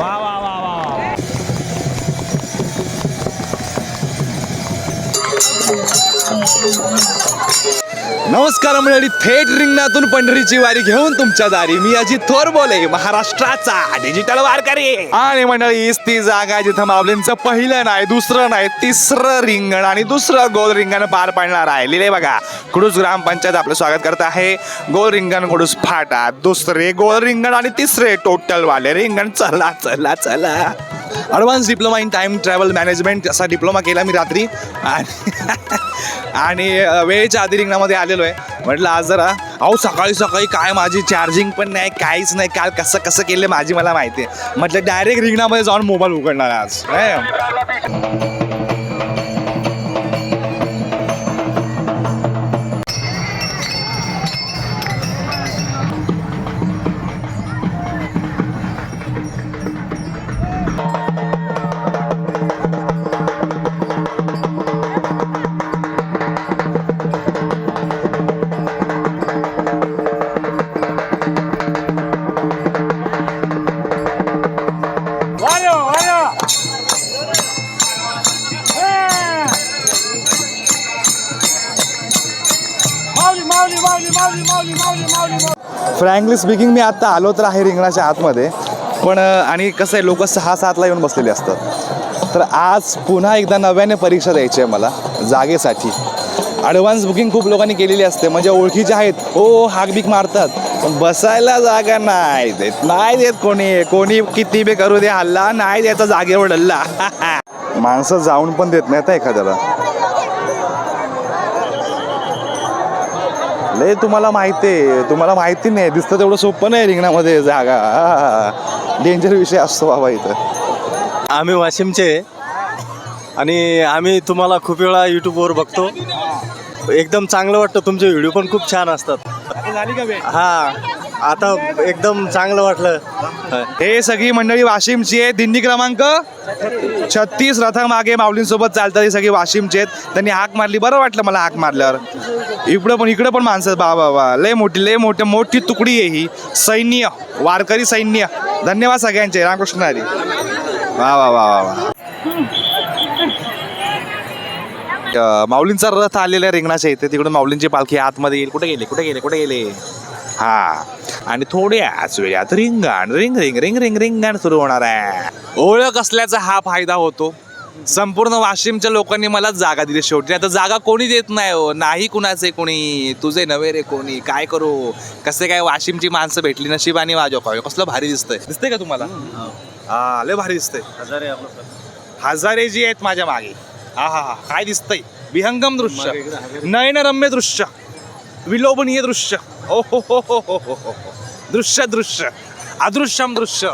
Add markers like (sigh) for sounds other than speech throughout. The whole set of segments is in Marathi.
वा वा वा वा नमस्कार मंडळी थेट रिंगणातून पंढरीची वारी घेऊन तुमच्या दारी. मी अजित थोर बोले महाराष्ट्राचा डिजिटल वारकरी. आणि मंडळी हीच ती जागा जिथं माऊलींचं पहिलं नाही दुसरं नाही तिसरं रिंगण आणि दुसरं गोल रिंगण पार पाडणार आहे. लिहिले बघा कुडूस ग्रामपंचायत आपलं स्वागत करत आहे. गोल रिंगण कुडूस फाटा दुसरे गोल रिंगण आणि तिसरे टोटल वाले रिंगण. चला चला चला. Advance diploma in time travel management असा डिप्लोमा केला मी रात्री. आणि (laughs) वेळेच्या आधी रिंगणामध्ये आलेलो आहे. म्हटलं आज जरा अहो सकाळी सकाळी काय माझी चार्जिंग पण नाही काहीच नाही काल कसं कसं केलं माझी मला माहिती आहे. म्हटलं डायरेक्ट रिंगणामध्ये जाऊन मोबाईल उघडणार आज. फ्रँकली स्पीकिंग मी आत्ता आलो तर आहे रिंगणाच्या आतमध्ये. पण आणि कसं आहे लोक सहा सातला येऊन बसलेले असतात. तर आज पुन्हा एकदा नव्याने परीक्षा द्यायची आहे मला जागेसाठी. ॲडव्हान्स बुकिंग खूप लोकांनी केलेली असते. म्हणजे ओळखीचे आहेत हो, हो हाक बीक मारतात. पण बसायला जागा नाही देत. नाही देत कोणी. कोणी किती बी करू दे हल्ला. नाही द्यायचा जागेवर डल्ला. (laughs) माणसं जाऊन पण देत नाहीत एखाद्याला. लय तुम्हाला माहिती आहे. तुम्हाला माहिती नाही. दिसतं तेवढं सोपं नाही रिंगणामध्ये जागा. डेंजर विषय असतो बाबा इथं. आम्ही वाशिमचे आणि आम्ही तुम्हाला खूप वेळा यूट्यूबवर बघतो. एकदम चांगलं वाटतं. तुमचे व्हिडिओ पण खूप छान असतात. हा. आता एकदम चांगलं वाटलं. हे सगळी मंडळी वाशिमची आहे दिंडी क्रमांक छत्तीस. रथामागे माऊलींसोबत चालतात ही सगळी वाशिमची आहेत. त्यांनी हाक मारली. बरं वाटलं मला हाक मारल्यावर. इकडं पण इकडं पण माणसं बा बा लय मोठी लय मोठी मोठी तुकडी आहे ही. सैन्य वारकरी सैन्य. धन्यवाद सगळ्यांचे रामकृष्ण हरी. वा वा वा वा वा माऊलींचा रथ आलेला आहे रिंगणाच्या इथे. तिकडून माऊलींची पालखी आतमध्ये येईल. कुठे गेले कुठे गेले कुठे गेले? हा. आणि थोड्याच वेळात रिंगण रिंग रिंग रिंग रिंग रिंगण सुरू होणार आहे. ओळख असल्याचा हा फायदा होतो. संपूर्ण वाशिमच्या लोकांनी मला जागा दिली शेवटी. आता जागा कोणी देत नाही हो. नाही कुणाचे कोणी. तुझे नवे रे कोणी. काय करू? कसे काय वाशिमची माणसं भेटली? नशिबाने वाजव काय कसलं भारी दिसतंय. दिसतंय का तुम्हाला? हा. लय भारी दिसतंय. हजारे जी आहेत माझ्या मागे. हा हा हा. काय दिसतंय? विहंगम दृश्य. नयनरम्य दृश्य. विलोभनीय दृश्य. ओ हो हो हो हो हो हो. दृश्य दृश्य. अदृश्यम दृश्य.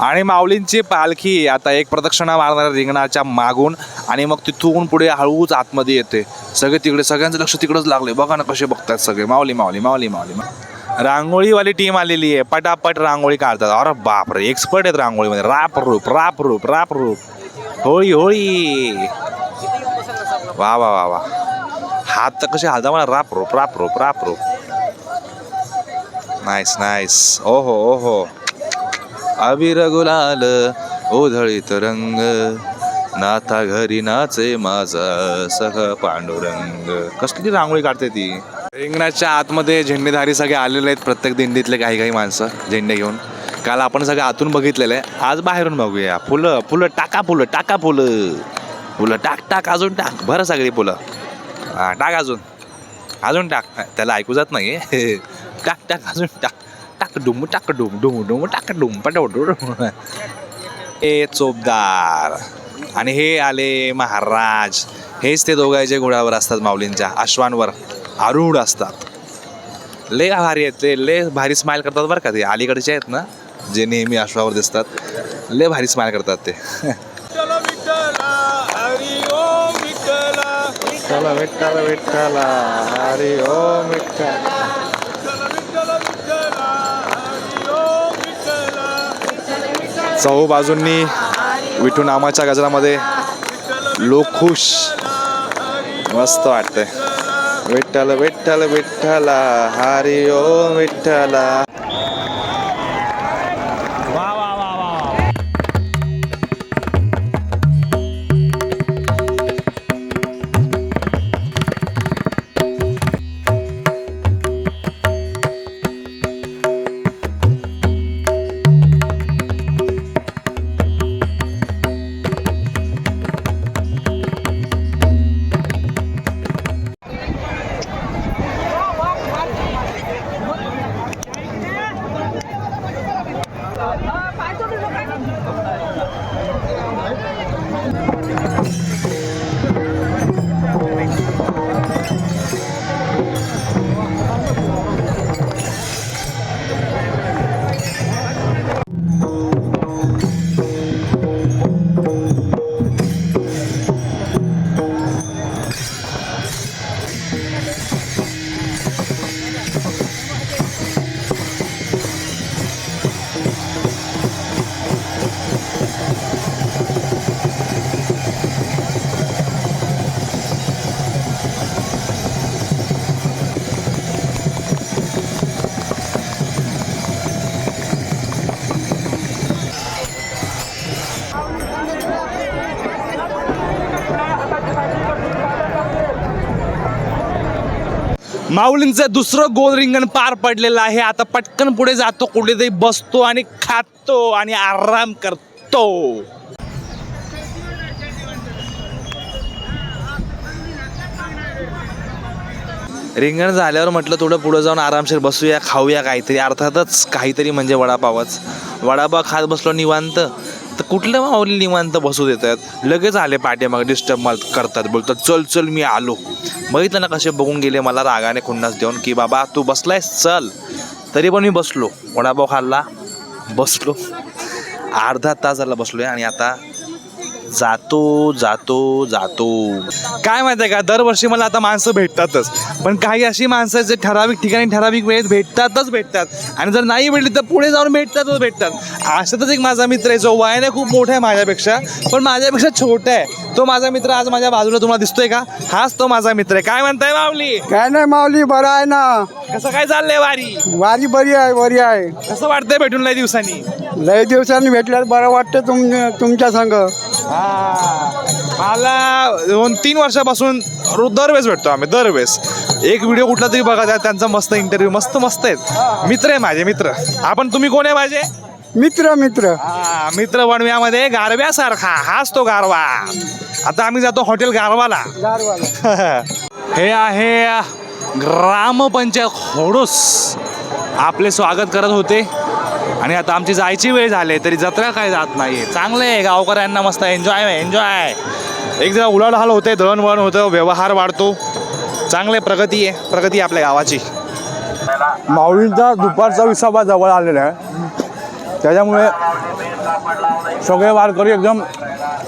आणि माऊलींची पालखी आता एक प्रदक्षिणा मारणाऱ्या रिंगणाच्या मागून आणि मग तिथून पुढे हळूच आतमध्ये येते. सगळे तिकडे सगळ्यांचं लक्ष तिकडंच लागले बघा ना कसे बघतात सगळे. माऊली माऊली माऊली माऊली रांगोळीवाली टीम आलेली आहे. पटापट रांगोळी काढतात. अरे बापरे एक्सपर्ट आहेत रांगोळीमध्ये. राप रूप राप रूप राप रूप. होळी होळी. वा वा वा वा. हात तर कसे हालता मला राप रूप राप रूप राप रूप. नाईस नाईस ओहो ओहो. आबीर गुलाल ओधळीत रंग. नाथा घरी नाचे माझा सह पांडुरंग. कसली रांगोळी काढते ती. रिंगणाच्या आतमध्ये झेंडेधारी सगळे आलेले आहेत प्रत्येक दिंडीतले काही काही माणसं झेंडे घेऊन. काल आपण सगळे आतून बघितलेलं आहे. आज बाहेरून बघूया. फुलं फुलं टाका फुलं टाका फुलं. फुलं टाक टाक अजून टाक. बरं सगळी फुलं. हां टाक अजून. अजून टाक. त्याला ऐकू जात नाही (laughs) टाक टाक अजून टाक. टाक डुम टाक डुम डुम डुम टाक डुम पटवटू ए चोपदार. आणि हे आले महाराज. हेच ते दोघांचे घोड्यावर असतात माऊलींच्या. अश्वांवर आरूढ असतात. लय भारी आहेत ते. लय भारी स्माईल करतात बरं का ते. अलीकडचे आहेत ना जे नेहमी अश्वावर दिसतात. लय भारी स्माईल करतात ते. चला विठ्ठल विठ्ठला. हरी ओम विठ्ठल. चहू बाजूंनी विठू नामाच्या गजरामध्ये लोक खुश. मस्त वाटतंय. विठ्ठल विठ्ठल विठ्ठला हरी ओम विठ्ठला. माऊलींचं दुसरं गोल रिंगण पार पडलेलं आहे. आता पटकन पुढे जातो कुठेतरी बसतो आणि खातो आणि आराम करतो. रिंगण झाल्यावर म्हटलं थोडं पुढं जाऊन आरामशीर बसूया खाऊया काहीतरी. अर्थातच काहीतरी म्हणजे वडापावच. वडापाव खात बसलो निवांत. तर कुठलं माऊली निवांत बसू देतात? लगेच आले पाठीमागे डिस्टर्ब मला करतात बोलतात चल चल मी आलो. बघितलं ना कसे बघून गेले मला रागाने खुन्नास देऊन की बाबा तू बसलाय चल. तरी पण मी बसलो. वडापाव खाल्ला बसलो. अर्धा तास झाला बसलोय आणि आता जातो जातो जातो. काय माहिती आहे का? दरवर्षी मला आता माणसं भेटतातच. पण काही अशी माणसं आहेत जे ठराविक ठिकाणी ठराविक वेळेत भेटतातच भेटतात. आणि जर नाही भेटली तर पुढे जाऊन भेटतातच भेटतात. अशातच एक माझा मित्र आहे जो वयाने खूप मोठा आहे माझ्यापेक्षा. पण माझ्यापेक्षा छोटा आहे. तो माझा मित्र आज माझ्या बाजूला तुम्हाला दिसतोय का? हाच तो माझा मित्र आहे. काय म्हणताय माऊली? काय नाही माऊली बरं आहे ना. कसं काय चाललंय वारी? वारी बरी आहे बरी आहे. कसं वाटतंय भेटून लय दिवसांनी? लय दिवसांनी भेटल्यावर बरं वाटतं तुम तुमच्या संग. मला दोन तीन वर्षापासून रो- दरवेळेस भेटतो आम्ही दरवेळेस. एक व्हिडिओ कुठला तरी बघा त्यात त्यांचा मस्त इंटरव्ह्यू मस्त मस्त आहेत. मित्र आहे माझे मित्र. आपण तुम्ही कोण आहे माझे? मित्र मित्र. हा, मित्र वणव्यामध्ये गारव्यासारखा हाच तो गारवा. आता आम्ही जातो हॉटेल गारवाला. (laughs) हे आहे ग्रामपंचायत खोडूस. आपले स्वागत करत होते. आणि आता आमची जायची वेळ झाली तरी जत्रा काय जात नाही चांगलं आहे गावकऱ्यांना मस्त एन्जॉय एन्जॉय एक जरा उलाढाल होते दळणवळण होतं व्यवहार वाढतो. चांगले प्रगती आहे प्रगती आहे आपल्या गावाची. माऊलींचा दुपारचा विसावा जवळ आलेला आहे. त्याच्यामुळे सगळे वारकरी एकदम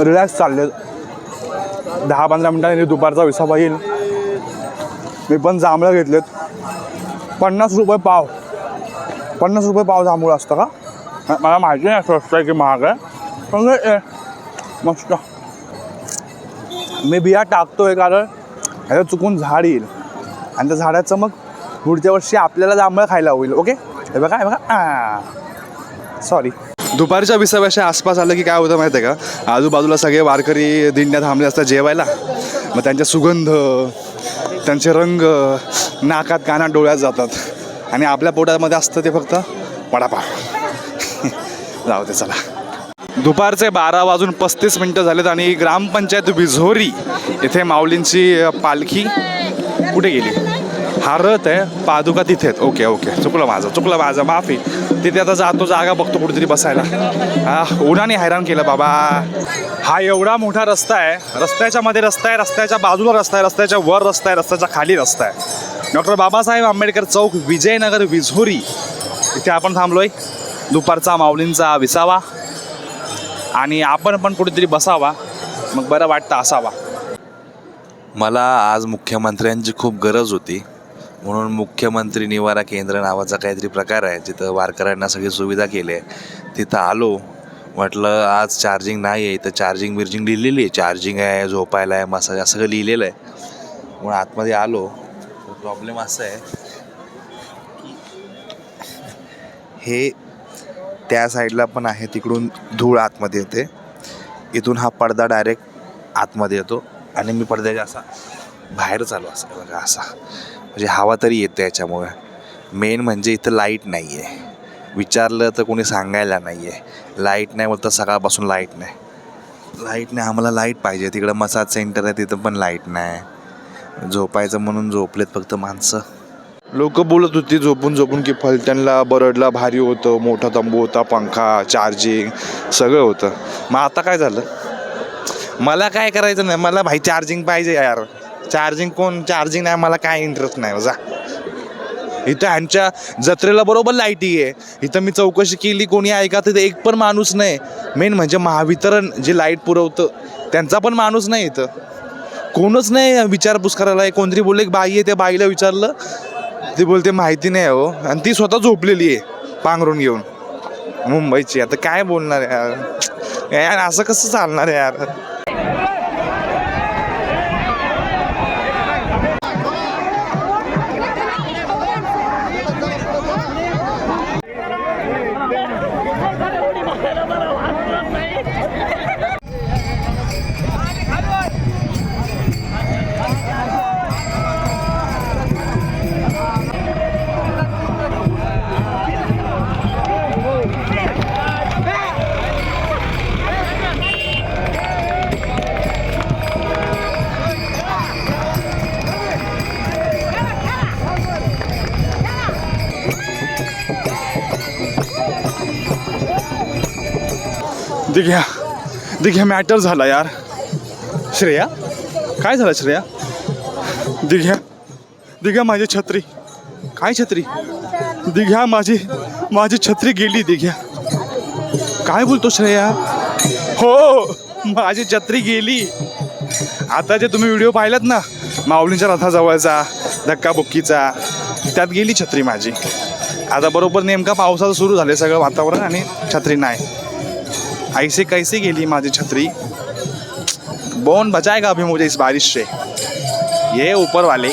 रिलॅक्स चालले. दहा पंधरा मिनिटांनी दुपारचा विसावा येईल. मी पण जांभळं घेतलेत. पन्नास रुपये पाव. पन्नास रुपये पाव जांभूळ असतं का? मला माहिती नाही स्वस्त आहे की महाग आहे. पण हे, मस्त. मी बिया टाकतोय कारण ह्याचं चुकून झाड येईल. आणि त्या झाडाचं मग पुढच्या वर्षी आपल्याला जांभळं खायला होईल ओके? हे बघा हे बघा. सॉरी दुपारच्या विसाव्याच्या आसपास आलं की काय होतं माहिती आहे का? आजूबाजूला सगळे वारकरी दिंड्या थांबले असतात जेवायला. मग त्यांच्या सुगंध त्यांचे रंग नाकात कानात डोळ्यात जातात. आणि आपल्या पोटामध्ये असतं ते फक्त वडापाव. जाऊ दे चला. दुपारचे बारा वाजून पस्तीस मिनटं झालेत आणि ग्रामपंचायत विझोरी इथे माऊलींची पालखी कुठे गेली? हा रथ आहे पादुका तिथे आहेत. Okay okay. चुकलं माझं चुकलं माझं. माफी. तिथे आता जातो जागा बघतो कुठेतरी बसायला. हा उन्हाने हैराण केलं बाबा. हा एवढा मोठा रस्ता आहे. रस्त्याच्या मध्ये रस्ता आहे रस्त्याच्या बाजूला रस्ता आहे रस्त्याच्या वर रस्ता आहे रस्त्याच्या खाली रस्ता आहे. डॉक्टर बाबासाहेब आंबेडकर चौक विजयनगर विझोरी. इथे आपण थांबलोय. दुपारचा माऊलींचा विसावा. आणि आपण पण कुठेतरी बसावा. मग बरं वाटतं असावा. मला आज मुख्यमंत्र्यांची खूप गरज होती. म्हणून मुख्यमंत्री निवारा केंद्र नावाचा काहीतरी प्रकार आहे. जिथं वारकऱ्यांना सगळी सुविधा केली आहे. तिथं आलो. म्हटलं आज चार्जिंग नाही आहे. इथं चार्जिंग बिर्जिंग लिहिलेली आहे. चार्जिंग आहे झोपायला आहे मसाज सगळं लिहिलेलं आहे. म्हणून आतमध्ये आलो. प्रॉब्लेम असा आहे (laughs) हे त्या साईडला पण आहे तिकडून धूळ आतमध्ये येते. इथून हा पडदा डायरेक्ट आतमध्ये येतो आणि मी पडद्याच्या असा बाहेर चालू असा बघा असा. म्हणजे हवा तरी येते याच्यामुळे. मेन म्हणजे इथं लाइट नाही आहे विचारलं तर कोणी सांगायला नाही आहे लाइट नाही बोलतं सकाळपासून लाइट नाही. लाइट नाही आम्हाला लाइट पाहिजे. तिकडं मसाज सेंटर आहे तिथं पण लाइट नाही. झोपायचं म्हणून झोपलेत फक्त माणसं. लोक बोलत होती झोपून झोपून की फलटणला बरडला भारी होतं मोठा तंबू होता पंखा चार्जिंग सगळं होतं. मग आता काय झालं? मला काय करायचं नाही मला भाई चार्जिंग पाहिजे यार. चार्जिंग कोण? चार्जिंग नाही मला काय इंटरेस्ट नाही जा इथं ह्यांच्या जत्रेला बरोबर लाईटी आहे. इथं मी चौकशी केली कोणी ऐका तिथे एक पण माणूस नाही. मेन म्हणजे महावितरण जे लाइट पुरवतं त्यांचा पण माणूस नाही इथं. कोणच नाही विचारपूस करायला. कोणतरी बोलले एक बाई आहे त्या बाईला विचारलं. ती बोलते माहिती नाही हो आणि ती स्वतः झोपलेली आहे पांघरून घेऊन. मुंबईची. आता काय बोलणार यार? यार असं कसं चालणार यार? दिघ्या. दिघ्या मॅटर झाला यार. श्रेया? काय झालं श्रेया? दिघ्या. दिघ्या माझी छत्री. काय छत्री? दिघ्या माझी माझी छत्री गेली दिघ्या. काय बोलतो श्रेया? हो माझी छत्री गेली. आता जे तुम्ही व्हिडिओ पाहिलात ना माऊलींच्या रथाजवळचा धक्काबुक्कीचा त्यात गेली छत्री माझी. आता बरोबर नेमका पावसाचं सुरू झाले सगळं वातावरण आणि छत्री नाही. ऐसे कैसे गेली माझी छत्री? बोन बचाएगा अभी मुझे इस बारिश से। ये ऊपर वाले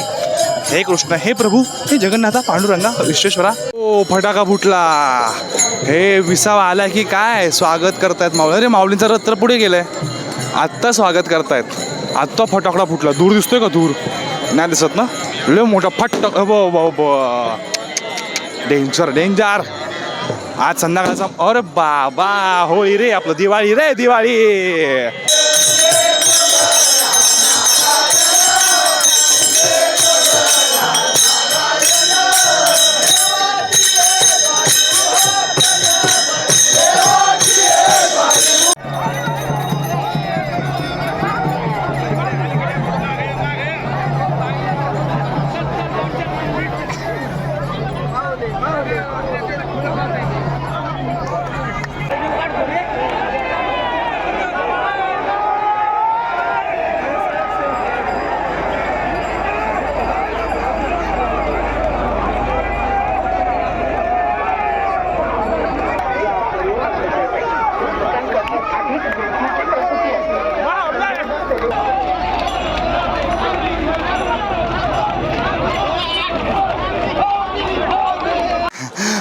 हे कृष्ण हे प्रभू हे जगन्नाथा पांडुरंगा विश्वेश्वरा। ओ फटाका फुटला। हे विसावा आला की काय? स्वागत करतायत माऊली. अरे माऊलींचा रथ तर पुढे गेलाय. आत्ता स्वागत करतायत. आत्ता फटाकडा फुटला. दूर दिसतोय का दूर नाही दिसत ना? लय मोठा फटक डेंजर डेंजर आज संध्याकाळचा अरे बाबा होळी रे आपलं दिवाळी रे दिवाळी.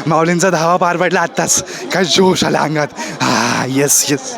माऊलींचा धावा पार पडला आत्ताच. काय जोश आला अंगात. हा येस येस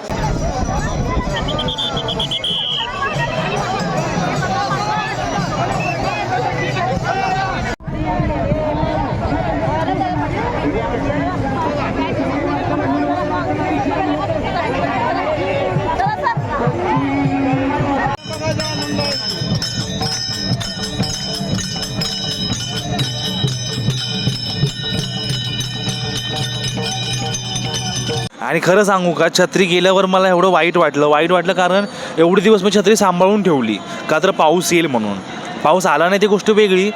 आणि खरं सांगू का छत्री गेल्यावर मला एवढं वाईट वाटलं. वाईट वाटलं कारण एवढे दिवस मी छत्री सांभाळून ठेवली. का तर पाऊस येईल म्हणून. पाऊस आला नाही ती गोष्ट वेगळी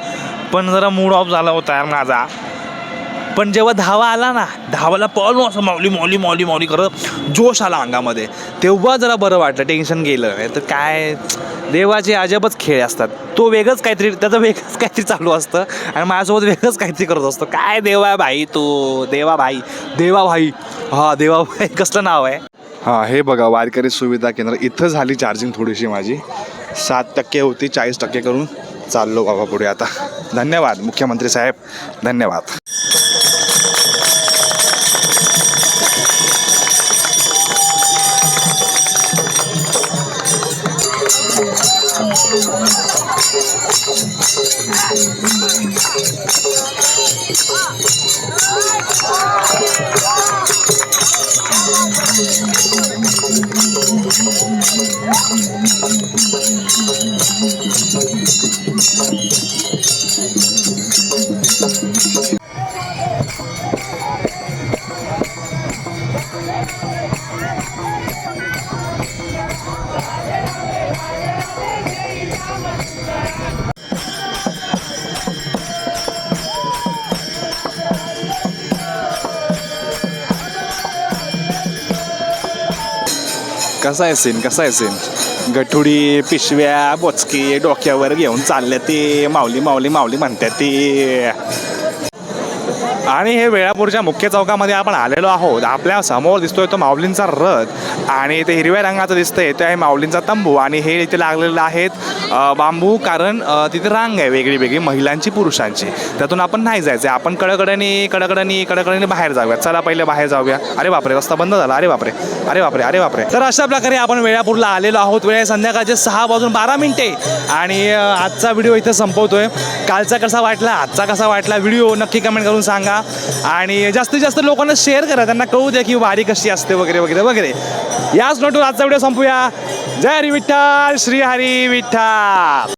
पण जरा मूड ऑफ झाला होता यार माझा. पण जेव्हा धावा आला ना धावाला पळलो असं माऊली मौली मौली मौली करत जोश आला अंगामध्ये. तेव्हा जरा बरं वाटलं टेन्शन गेलं. नाही तर काय देवाचे अजबच खेळ असतात. तो वेगळंच काहीतरी त्याचं वेगळंच काहीतरी चालू असतं. आणि माझ्यासोबत वेगळंच काहीतरी करत असतो. काय देवा भाई तो देवा भाई देवा भाई. हा देवा कसलं नाव आहे? हां हे बघा वारकरी सुविधा केंद्र. इथं झाली चार्जिंग थोडीशी माझी. सात टक्के होती चाळीस टक्के करून चाललो बाबा पुढे आता. धन्यवाद मुख्यमंत्री साहेब. धन्यवाद. कसा आहे सीन कसा आहे सीन गठुडी पिशव्या बोचकी डोक्यावर घेऊन चालले ते. माऊली माऊली माऊली म्हणतात ते. आणि हे वेळापूरच्या मुख्य चौकामध्ये आपण आलेलो आहोत. आपल्यासमोर दिसतोय तो माऊलींचा रथ. आणि ते हिरव्या रंगाचं दिसतंय. ते आहे माऊलींचा तंबू आणि हे इथे लागलेलं आहेत बांबू कारण तिथे रांग आहे वेगळी वेगळी महिलांची पुरुषांची. त्यातून आपण नाही जायचं आपण कडकडनी कडकडनी कडकडनी बाहेर जाऊया. चला पहिले बाहेर जाऊया. अरे बापरे रस्ता बंद झाला. अरे बापरे अरे बापरे अरे बापरे. तर अशा प्रकारे आपण वेळापूरला आलेलो आहोत. वेळ संध्याकाळचे सहा वाजून बारा मिनिटे. आणि आजचा व्हिडिओ इथं संपवतोय. कालचा कसा वाटला? आजचा कसा वाटला व्हिडिओ? नक्की कमेंट करून सांगा. आणि जास्तीत जास्त लोकांना शेअर करा. त्यांना कळू द्या की वारी कशी असते वगैरे वगैरे वगैरे. याच नोटून आजचा व्हिडिओ संपूया. जय हरी विठ्ठल श्री हरी विठ्ठल.